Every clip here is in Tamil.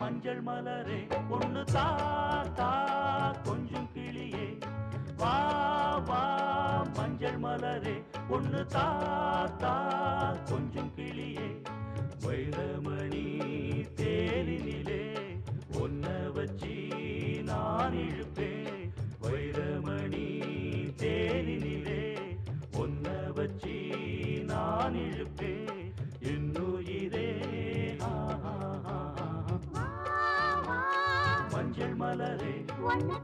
மஞ்சள் மலரே ஒன்று தான் மலரே ஒண்ணு தா தா கொஞ்சம் கிளியே. வைரமணி தேரினிலே ஒன்ன வச்சி நான் இழுப்பேன். வைரமணி தேரினிலே ஒன்ன வச்சி நான் இழுப்பேன். வா மஞ்சள் மலரே. ஒன்னு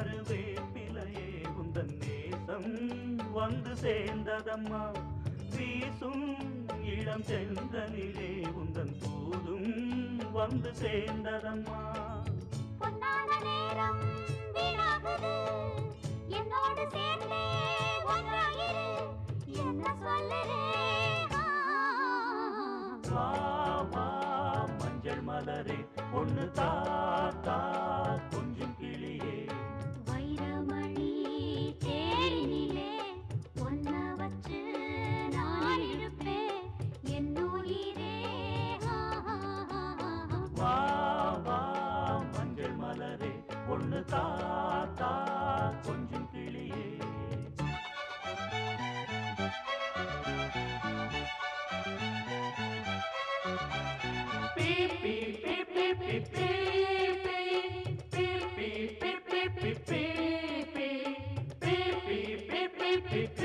கருவேப்பிலையே உந்தன் நேசம் வந்து சேர்ந்ததம்மா. வீசும் இளம் செந்தனிலே உந்தன் தூதும் வந்து சேர்ந்ததம்மா. என்னோடு சேர்ந்தே ஒன்றாயிரு. என்ன சொல்லுறே? வா வா மஞ்சள் மலரே ஒண்ணு தாத்தா தாத்தா கொஞ்சம் கிளியே பீப்பி பீப்பி பீப்பி பீப்பி பீப்பி பீப்பி பீப்பி பீப்பி பீப்பி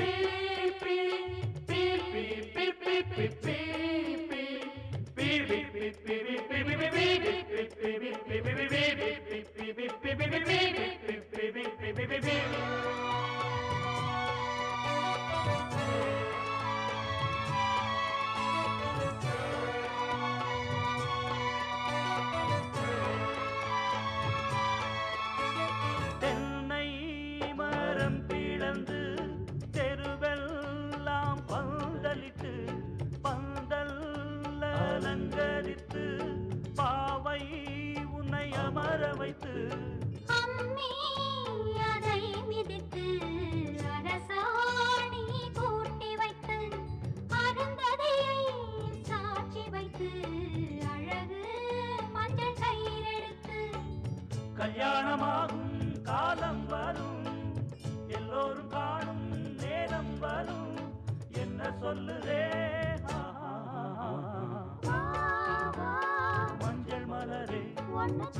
அலங்கரித்து பாவை உன்னை அமர வைத்து கல்யாணமாகும் காலம் வரும். எல்லோரும் காணும் நேரம் வரும். என்ன சொல்லுதே? மஞ்சள் மலரே. ஒன்னு